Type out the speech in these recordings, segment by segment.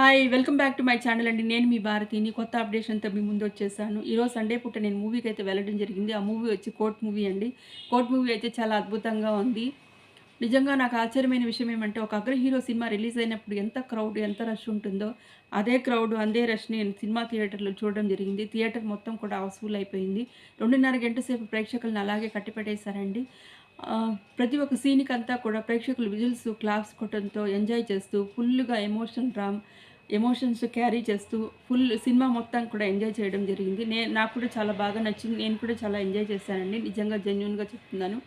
Hi welcome back to my channel అండి. నేను మీ భారతిని కొత్త అప్డేషన్తో మీ ముందు వచ్చేసాను. ఈరోజు సండే పూట నేను మూవీకి అయితే వెళ్ళడం జరిగింది. ఆ మూవీ వచ్చి కోర్ట్ మూవీ అండి. కోర్ట్ మూవీ అయితే చాలా అద్భుతంగా ఉంది. నిజంగా నాకు ఆశ్చర్యమైన విషయం ఏమంటే ఒక అగ్ర హీరో సినిమా రిలీజ్ అయినప్పుడు ఎంత క్రౌడ్ ఎంత రష్ ఉంటుందో అదే క్రౌడ్ అదే రష్ నేను సినిమా థియేటర్లో చూడడం జరిగింది. థియేటర్ మొత్తం కూడా హౌస్ఫుల్ అయిపోయింది. రెండున్నర గంట సేపు ప్రేక్షకులను అలాగే కట్టిపెట్టేశారండి ప్రతి ఒక్క సీన్కి అంతా కూడా ప్రేక్షకులు విజిల్స్ క్లాప్స్ కొట్టడంతో ఎంజాయ్ చేస్తూ ఫుల్గా ఎమోషన్ డ్రామ్ ఎమోషన్స్ క్యారీ చేస్తూ ఫుల్ సినిమా మొత్తం కూడా ఎంజాయ్ చేయడం జరిగింది. నేను నాకు కూడా చాలా బాగా నచ్చింది. నేను కూడా చాలా ఎంజాయ్ చేశానండి. నిజంగా జెన్యున్గా చెప్తున్నాను.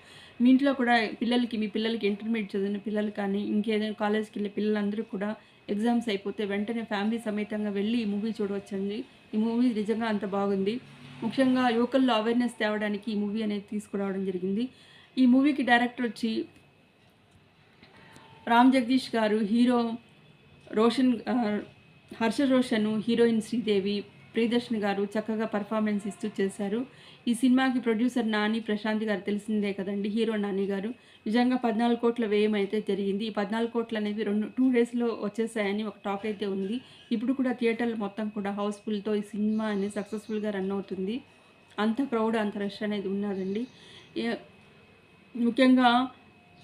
మీ ఇంట్లో కూడా పిల్లలకి మీ పిల్లలకి ఇంటర్మీడియట్ చదివిన పిల్లలు కానీ ఇంకేదైనా కాలేజ్కి వెళ్ళే పిల్లలందరూ కూడా ఎగ్జామ్స్ అయిపోతే వెంటనే ఫ్యామిలీ సమేతంగా వెళ్ళి ఈ మూవీ చూడవచ్చండి. ఈ మూవీ నిజంగా అంత బాగుంది. ముఖ్యంగా యువకుల్లో అవేర్నెస్ తేవడానికి ఈ మూవీ అనేది తీసుకురావడం జరిగింది. ఈ మూవీకి డైరెక్టర్ వచ్చి రామ్ జగదీష్ గారు హీరో రోషన్ హర్ష రోషన్ హీరోయిన్ శ్రీదేవి ప్రియదర్శన్ గారు చక్కగా పర్ఫార్మెన్స్ ఇస్తూ చేశారు. ఈ సినిమాకి ప్రొడ్యూసర్ నాని ప్రశాంత్ గారు తెలిసిందే కదండి హీరో నాని గారు. నిజంగా పద్నాలుగు కోట్ల వ్యయం అయితే జరిగింది. ఈ పద్నాలుగు కోట్లు అనేది రెండు టూ డేస్లో వచ్చేసాయని ఒక టాక్ అయితే ఉంది. ఇప్పుడు కూడా థియేటర్లు మొత్తం కూడా హౌస్ఫుల్తో ఈ సినిమా అనేది సక్సెస్ఫుల్గా రన్ అవుతుంది. అంత క్రౌడ్ అంత రష్ అనేది ఉన్నదండి. ముఖ్యంగా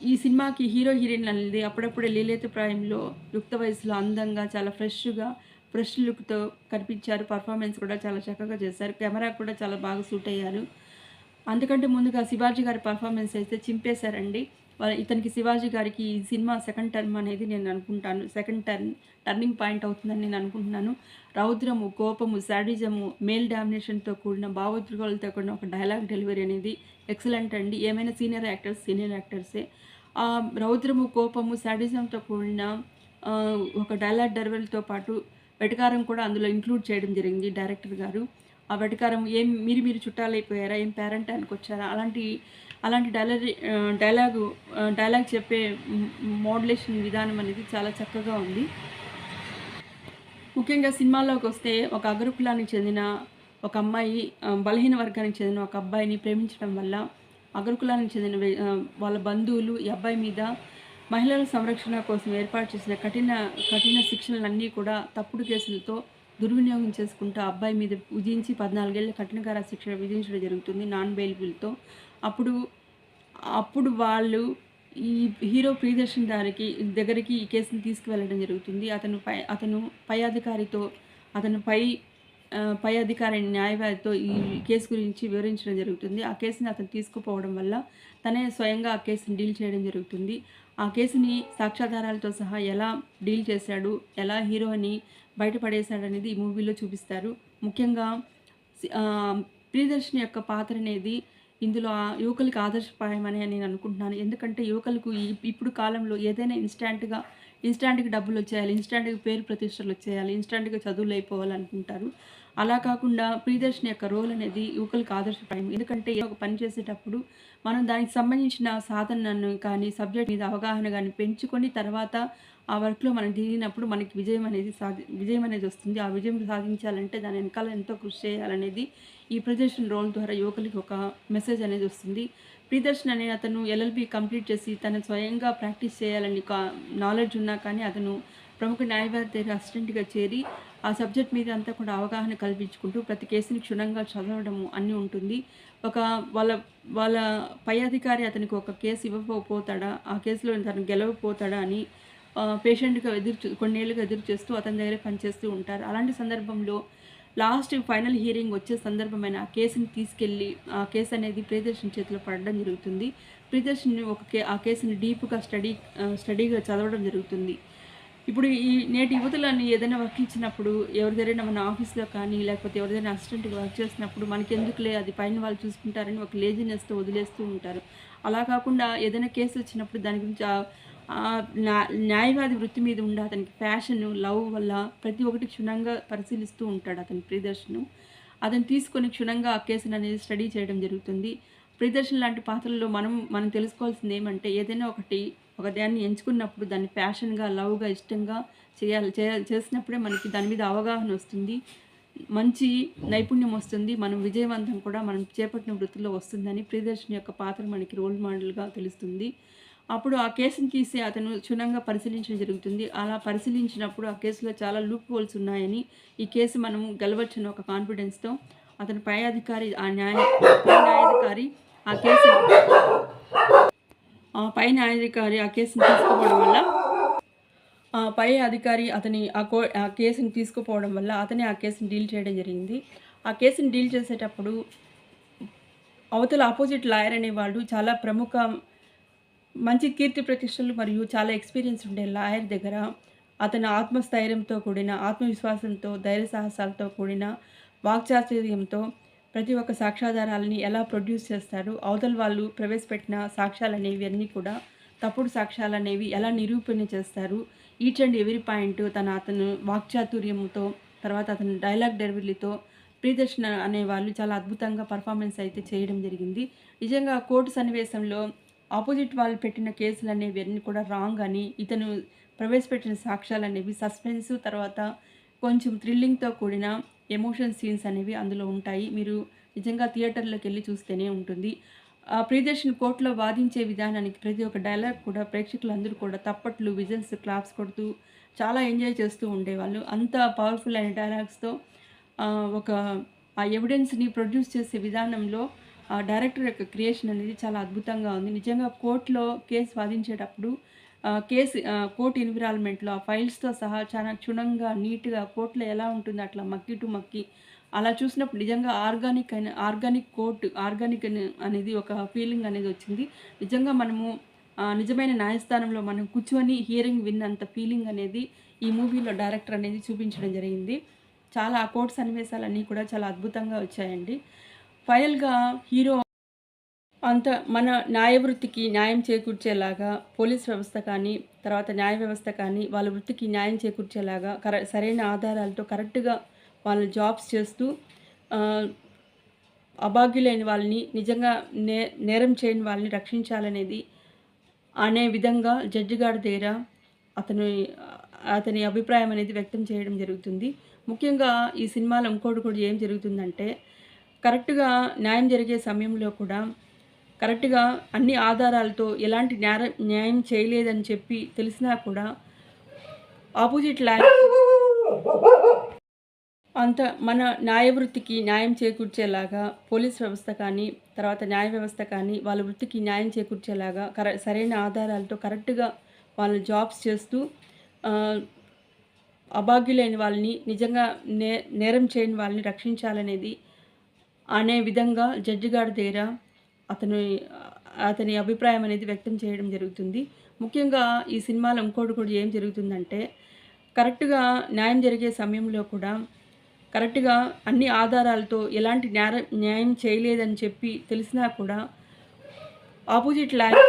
ఈ సినిమాకి హీరో హీరోయిన్ అనేది అప్పుడప్పుడే లీలేత ప్రాయంలో యుక్త వయసులో అందంగా చాలా ఫ్రెష్గా ఫ్రెష్ లుక్తో కనిపించారు. పర్ఫార్మెన్స్ కూడా చాలా చక్కగా చేశారు. కెమెరా కూడా చాలా బాగా సూట్ అయ్యారు. అందుకంటే ముందుగా శివాజీ గారి పర్ఫార్మెన్స్ అయితే చింపేశారండి. ఇతనికి శివాజీ గారికి ఈ సినిమా సెకండ్ టర్మ్ అనేది నేను అనుకుంటాను. సెకండ్ టర్న్ టర్నింగ్ పాయింట్ అవుతుందని నేను అనుకుంటున్నాను. రౌద్రము కోపము శాడిజము మేల్ డామినేషన్తో కూడిన భావోద్వేగాలతో కూడిన ఒక డైలాగ్ డెలివరీ అనేది ఎక్సలెంట్ అండి. ఏమైనా సీనియర్ యాక్టర్స్ సీనియర్ యాక్టర్సే ఆ రౌద్రము కోపము శాడిజంతో కూడిన ఒక డైలాగ్ డెలివరీతో పాటు వెటకారం కూడా అందులో ఇంక్లూడ్ చేయడం జరిగింది డైరెక్టర్ గారు. ఆ వెటకారం ఏం మీరు మీరు చుట్టాలైపోయారా? ఏం పేరెంట్ వచ్చారా అలాంటి అలాంటి డైలాగ్ డైలాగు డైలాగ్ చెప్పే మోడ్యులేషన్ విధానం అనేది చాలా చక్కగా ఉంది. ముఖ్యంగా సినిమాలోకి వస్తే ఒక అగ్రకులానికి చెందిన ఒక అమ్మాయి బలహీన వర్గానికి చెందిన ఒక అబ్బాయిని ప్రేమించడం వల్ల అగ్రకులానికి చెందిన వాళ్ళ బంధువులు ఈ అబ్బాయి మీద మహిళల సంరక్షణ కోసం ఏర్పాటు చేసిన కఠిన కఠిన శిక్షణలన్నీ కూడా తప్పుడు కేసులతో దుర్వినియోగం చేసుకుంటూ అబ్బాయి మీద విధించి పద్నాలుగేళ్ళ కఠినకార శిక్ష విధించడం జరుగుతుంది. నాన్ బెయిలబుల్తో అప్పుడు అప్పుడు వాళ్ళు ఈ హీరో ప్రియదర్శన్ దారికి దగ్గరికి ఈ కేసుని తీసుకువెళ్ళడం జరుగుతుంది. అతను పై అతను పై అధికారితో అతను పై పై అధికారి న్యాయవాదితో ఈ కేసు గురించి వివరించడం జరుగుతుంది. ఆ కేసుని అతను తీసుకుపోవడం వల్ల తనే స్వయంగా ఆ కేసుని డీల్ చేయడం జరుగుతుంది. ఆ కేసుని సాక్ష్యాధారాలతో సహా ఎలా డీల్ చేశాడు ఎలా హీరోని బయటపడేశాడు అనేది ఈ మూవీలో చూపిస్తారు. ముఖ్యంగా ప్రియదర్శన్ యొక్క పాత్ర అనేది ఇందులో ఆ యువకులకి ఆదర్శప్రాయమని నేను అనుకుంటున్నాను. ఎందుకంటే యువకులకు ఇప్పుడు కాలంలో ఏదైనా ఇన్స్టాంట్గా ఇన్స్టాంట్గా డబ్బులు వచ్చేయాలి ఇన్స్టాంట్గా పేరు ప్రతిష్టలు వచ్చేయాలి ఇన్స్టాంట్గా చదువులు అయిపోవాలనుకుంటారు. అలా కాకుండా ప్రియదర్శన్ యొక్క రోల్ అనేది యువకులకు ఆదర్శప్రాయం. ఎందుకంటే ఒక పని చేసేటప్పుడు మనం దానికి సంబంధించిన సాధనను కానీ సబ్జెక్ట్ మీద అవగాహన కానీ పెంచుకొని తర్వాత ఆ వర్క్లో మనం దిగినప్పుడు మనకి విజయం అనేది సాధి విజయం అనేది వస్తుంది. ఆ విజయం సాధించాలంటే దాని వెనకాల ఎంతో కృషి చేయాలనేది ఈ ప్రదర్శన రోల్ ద్వారా యువకులకి ఒక మెసేజ్ అనేది వస్తుంది. ప్రియదర్శన్ అనే అతను ఎల్ఎల్బి కంప్లీట్ చేసి తను స్వయంగా ప్రాక్టీస్ చేయాలని నాలెడ్జ్ ఉన్నా కానీ అతను ప్రముఖ న్యాయవాది దగ్గర అసిస్టెంట్గా చేరి ఆ సబ్జెక్ట్ మీద అంతా కూడా అవగాహన కల్పించుకుంటూ ప్రతి కేసుని క్షుణ్ణంగా చదవడము అన్నీ ఉంటుంది. ఒక వాళ్ళ వాళ్ళ పై అధికారి అతనికి ఒక కేసు ఇవ్వకపోతాడా? ఆ కేసులో తను గెలవకపోతాడా అని పేషెంట్గా ఎదురు కొన్నేళ్ళుగా ఎదురు చేస్తూ అతని దగ్గర పనిచేస్తూ ఉంటారు. అలాంటి సందర్భంలో లాస్ట్ ఫైనల్ హియరింగ్ వచ్చే సందర్భమైన ఆ కేసుని తీసుకెళ్ళి ఆ కేసు అనేది ప్రియదర్శన్ చేతిలో పడడం జరుగుతుంది. ప్రియదర్శన్ ఒక కే ఆ కేసుని డీప్గా స్టడీ స్టడీగా చదవడం జరుగుతుంది. ఇప్పుడు ఈ నేటి యువతలను ఏదైనా వర్క్ ఇచ్చినప్పుడు ఎవరిదైనా మన ఆఫీస్లో కానీ లేకపోతే ఎవరిదైనా అసిస్టెంట్గా వర్క్ చేసినప్పుడు మనకెందుకులే అది పైన వాళ్ళు చూసుకుంటారని ఒక లేజినెస్తో వదిలేస్తూ ఉంటారు. అలా కాకుండా ఏదైనా కేసు వచ్చినప్పుడు దాని గురించి ఆ- న్యాయవాది వృత్తి మీద ఉండే అతనికి ఫ్యాషన్ లవ్ వల్ల ప్రతి ఒక్కటి క్షుణ్ణంగా పరిశీలిస్తూ ఉంటాడు అతని ప్రియదర్శను. అతను తీసుకొని క్షుణ్ణంగా ఆ కేసును అనేది స్టడీ చేయడం జరుగుతుంది. ప్రియదర్శన్ లాంటి పాత్రల్లో మనం మనం తెలుసుకోవాల్సింది ఏమంటే ఏదైనా ఒకటి ఒక దాన్ని ఎంచుకున్నప్పుడు దాన్ని ప్యాషన్గా లవ్గా ఇష్టంగా చేయాలి చే చేసినప్పుడే మనకి దాని మీద అవగాహన వస్తుంది. మంచి నైపుణ్యం వస్తుంది. మనం విజయవంతం కూడా మనం చేపట్టిన వృత్తిలో వస్తుందని ప్రియదర్శిని యొక్క పాత్ర మనకి రోల్ మోడల్గా తెలుస్తుంది. అప్పుడు ఆ కేసును తీసి అతను క్షుణ్ణంగా పరిశీలించడం జరుగుతుంది. అలా పరిశీలించినప్పుడు ఆ కేసులో చాలా లూప్ హోల్స్ ఉన్నాయని ఈ కేసు మనం గెలవచ్చని ఒక కాన్ఫిడెన్స్తో అతను పై అధికారి ఆ న్యాయ న్యాయాధికారి ఆ కేసు పై న్యాయాధికారి ఆ కేసుని తీసుకోవడం వల్ల పై అధికారి అతని ఆ కో ఆ కేసుని తీసుకుపోవడం వల్ల అతనే ఆ కేసుని డీల్ చేయడం జరిగింది. ఆ కేసుని డీల్ చేసేటప్పుడు అవతల ఆపోజిట్ లాయర్ అనేవాళ్ళు చాలా ప్రముఖ మంచి కీర్తి ప్రతిష్టలు మరియు చాలా ఎక్స్పీరియన్స్ ఉండే లాయర్ దగ్గర అతను ఆత్మస్థైర్యంతో కూడిన ఆత్మవిశ్వాసంతో ధైర్య సాహసాలతో కూడిన వాక్చాతుర్యంతో ప్రతి ఒక్క సాక్ష్యాధారాలని ఎలా ప్రొడ్యూస్ చేస్తారు అవతల వాళ్ళు ప్రవేశపెట్టిన సాక్ష్యాలు అనేవి అన్నీ కూడా తప్పుడు సాక్ష్యాలు అనేవి ఎలా నిరూపణ చేస్తారు ఈచ్ అండ్ ఎవరీ పాయింట్ తన అతను వాక్చాతుర్యంతో తర్వాత అతను డైలాగ్ డెలివరీతో ప్రియదర్శన అనే వాళ్ళు చాలా అద్భుతంగా పర్ఫార్మెన్స్ అయితే చేయడం జరిగింది. నిజంగా కోర్టు సన్నివేశంలో ఆపోజిట్ వాళ్ళు పెట్టిన కేసులు అనేవి అన్నీ కూడా రాంగ్ అని ఇతను ప్రవేశపెట్టిన సాక్ష్యాలు అనేవి సస్పెన్స్ తర్వాత కొంచెం థ్రిల్లింగ్తో కూడిన ఎమోషన్ సీన్స్ అనేవి అందులో ఉంటాయి. మీరు నిజంగా థియేటర్లోకి వెళ్ళి చూస్తేనే ఉంటుంది. ఆ ప్రియదర్శన్ కోర్టులో వాదించే విధానానికి ప్రతి ఒక్క డైలాగ్ కూడా ప్రేక్షకులందరూ కూడా తప్పట్లు విజన్స్ క్లాప్స్ కొడుతూ చాలా ఎంజాయ్ చేస్తూ ఉండేవాళ్ళు. అంత పవర్ఫుల్ అయిన డైలాగ్స్తో ఒక ఆ ఎవిడెన్స్ని ప్రొడ్యూస్ చేసే విధానంలో ఆ డైరెక్టర్ యొక్క క్రియేషన్ అనేది చాలా అద్భుతంగా ఉంది. నిజంగా కోర్టులో కేసు వాదించేటప్పుడు కేసు కోర్టు ఎన్విరాన్మెంట్లో ఆ ఫైల్స్తో సహా చాలా క్షుణ్ణంగా నీట్గా కోర్టులో ఎలా ఉంటుంది అట్లా మక్కి టు మక్కి అలా చూసినప్పుడు నిజంగా ఆర్గానిక్ అయిన ఆర్గానిక్ కోర్టు ఆర్గానిక్ అనేది ఒక ఫీలింగ్ అనేది వచ్చింది. నిజంగా మనము నిజమైన న్యాయస్థానంలో మనం కూర్చొని హియరింగ్ విన్నంత ఫీలింగ్ అనేది ఈ మూవీలో డైరెక్టర్ అనేది చూపించడం జరిగింది. చాలా ఆ కోర్టు సన్నివేశాలన్నీ కూడా చాలా అద్భుతంగా వచ్చాయండి. ఫైనల్గా హీరో అంత మన న్యాయ వృత్తికి న్యాయం చేకూర్చేలాగా పోలీస్ వ్యవస్థ కానీ తర్వాత న్యాయ వ్యవస్థ కానీ వాళ్ళ వృత్తికి న్యాయం చేకూర్చేలాగా కర సరైన ఆధారాలతో కరెక్ట్గా వాళ్ళ జాబ్స్ చేస్తూ అభాగ్యులైన వాళ్ళని నిజంగా నే నేరం చేయని వాళ్ళని రక్షించాలనేది అనే విధంగా జడ్జి గారి దగ్గర అతని అతని అభిప్రాయం అనేది వ్యక్తం చేయడం జరుగుతుంది. ముఖ్యంగా ఈ సినిమాలో ఇంకోటి కూడా ఏం జరుగుతుందంటే కరెక్ట్గా న్యాయం జరిగే సమయంలో కూడా కరెక్ట్గా అన్ని ఆధారాలతో ఎలాంటి న్యార న్యాయం చేయలేదని చెప్పి తెలిసినా కూడా ఆపోజిట్ ల్యాండ్ అంత మన న్యాయ వృత్తికి న్యాయం చేకూర్చేలాగా పోలీస్ వ్యవస్థ కానీ తర్వాత న్యాయ వ్యవస్థ కానీ వాళ్ళ వృత్తికి న్యాయం చేకూర్చేలాగా కర సరైన ఆధారాలతో కరెక్ట్గా వాళ్ళ జాబ్స్ చేస్తూ అభాగ్యులైన వాళ్ళని నిజంగా నే నేరం చేయని వాళ్ళని రక్షించాలనేది అనే విధంగా జడ్జి గారి దగ్గర అతని అతని అభిప్రాయం అనేది వ్యక్తం చేయడం జరుగుతుంది. ముఖ్యంగా ఈ సినిమాలో ఇంకోటి కూడా ఏం జరుగుతుందంటే కరెక్ట్గా న్యాయం జరిగే సమయంలో కూడా కరెక్ట్గా అన్ని ఆధారాలతో ఎలాంటి న్యార న్యాయం చేయలేదని చెప్పి తెలిసినా కూడా ఆపోజిట్ ల్యాండ్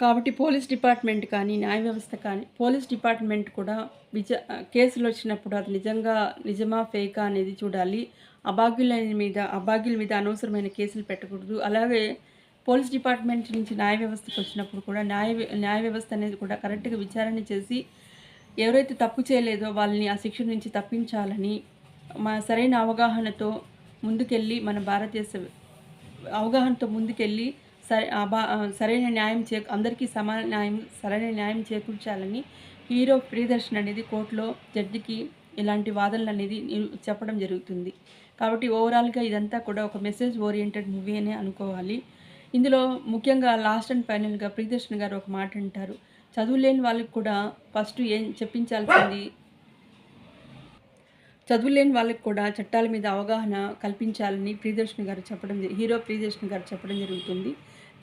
కాబట్టి పోలీస్ డిపార్ట్మెంట్ కానీ న్యాయ వ్యవస్థ కానీ పోలీస్ డిపార్ట్మెంట్ కూడా విజ కేసులు వచ్చినప్పుడు అది నిజంగా నిజమా ఫేకా అనేది చూడాలి. అభాగ్యుల మీద అభాగ్యుల మీద అనవసరమైన కేసులు పెట్టకూడదు. అలాగే పోలీస్ డిపార్ట్మెంట్ నుంచి న్యాయ వ్యవస్థకు వచ్చినప్పుడు కూడా న్యాయ న్యాయ వ్యవస్థ అనేది కూడా కరెక్ట్గా విచారణ చేసి ఎవరైతే తప్పు చేయలేదో వాళ్ళని ఆ శిక్ష నుంచి తప్పించాలని మా సరైన అవగాహనతో ముందుకెళ్ళి మన భారతదేశ అవగాహనతో ముందుకెళ్ళి సరే సరైన న్యాయం చే అందరికీ సమాన న్యాయం సరైన న్యాయం చేకూర్చాలని హీరో ప్రియదర్శన్ అనేది కోర్టులో జడ్జికి ఇలాంటి వాదనలు అనేది చెప్పడం జరుగుతుంది. కాబట్టి ఓవరాల్గా ఇదంతా కూడా ఒక మెసేజ్ ఓరియంటెడ్ మూవీ అనే అనుకోవాలి. ఇందులో ముఖ్యంగా లాస్ట్ అండ్ ఫైనల్గా ప్రియదర్శన్ గారు ఒక మాట అంటారు. చదువు లేని వాళ్ళకి కూడా ఫస్ట్ ఏం చెప్పించాల్సింది? చదువులేని వాళ్ళకి కూడా చట్టాల మీద అవగాహన కల్పించాలని ప్రియదర్శన్ గారు చెప్పడం హీరో ప్రియదర్శన్ గారు చెప్పడం జరుగుతుంది.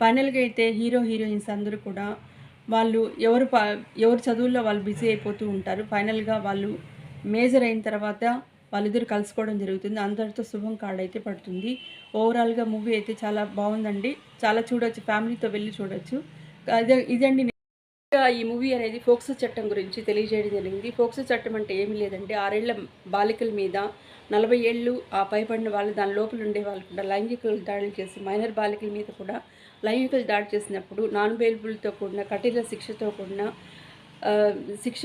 ఫైనల్గా అయితే హీరో హీరోయిన్స్ అందరూ కూడా వాళ్ళు ఎవరు ప ఎవరు చదువుల్లో వాళ్ళు బిజీ అయిపోతూ ఉంటారు. ఫైనల్గా వాళ్ళు మేజర్ అయిన తర్వాత వాళ్ళిద్దరు కలుసుకోవడం జరుగుతుంది. అందరితో శుభం కార్డ్ అయితే పడుతుంది ఓవరాల్గా మూవీ అయితే చాలా బాగుందండి. చాలా చూడొచ్చు ఫ్యామిలీతో వెళ్ళి చూడొచ్చు. అదే ఇదండి ఈ మూవీ అనేది ఫోక్సో చట్టం గురించి తెలియజేయడం జరిగింది. ఫోక్సో చట్టం అంటే ఏమి లేదండి. ఆరేళ్ళ బాలికల మీద నలభై ఏళ్ళు ఆ పైబడిన వాళ్ళు దాని లోపల ఉండే వాళ్ళు కూడా లైంగిక దాడులు చేసి మైనర్ బాలికల మీద కూడా లైంగిక దాడి చేసినప్పుడు నాన్ బెయిలబుల్తో కూడిన కఠిన శిక్షతో కూడిన శిక్ష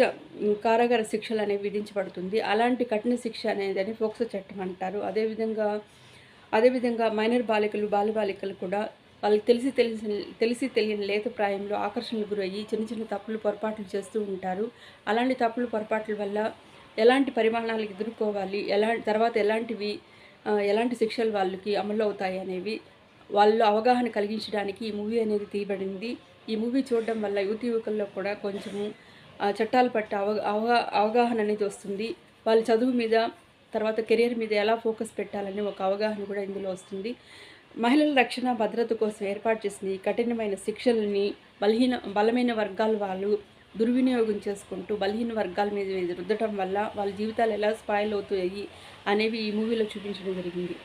కారాగార శిక్షలు అనేవి విధించబడుతుంది. అలాంటి కఠిన శిక్ష అనేది ఫోక్సో చట్టం అంటారు. అదేవిధంగా అదేవిధంగా మైనర్ బాలికలు బాలబాలికలు కూడా వాళ్ళకి తెలిసి తెలిసి తెలిసి తెలియని లేత ప్రాయంలో ఆకర్షణకు గురయ్యి చిన్న చిన్న తప్పులు పొరపాట్లు చేస్తూ ఉంటారు. అలాంటి తప్పులు పొరపాట్ల వల్ల ఎలాంటి పరిమాణాలకు ఎదుర్కోవాలి ఎలా తర్వాత ఎలాంటివి ఎలాంటి శిక్షలు వాళ్ళకి అమలు అవుతాయి అనేవి వాళ్ళు అవగాహన కలిగించడానికి ఈ మూవీ అనేది తీయబడింది. ఈ మూవీ చూడడం వల్ల యువతి యువకుల్లో కూడా కొంచెము చట్టాలు పట్ట అవగా అవగాహన అనేది వస్తుంది. వాళ్ళ చదువు మీద తర్వాత కెరీర్ మీద ఎలా ఫోకస్ పెట్టాలనే ఒక అవగాహన కూడా ఇందులో వస్తుంది. మహిళల రక్షణ భద్రత కోసం ఏర్పాటు చేసిన కఠినమైన శిక్షలని బలహీన బలమైన వర్గాల వాళ్ళు దుర్వినియోగం చేసుకుంటూ బలహీన వర్గాల మీద రుద్దటం వల్ల వాళ్ళ జీవితాలు ఎలా స్పాయిల్ అవుతాయి అనేవి ఈ మూవీలో చూపించడం జరిగింది.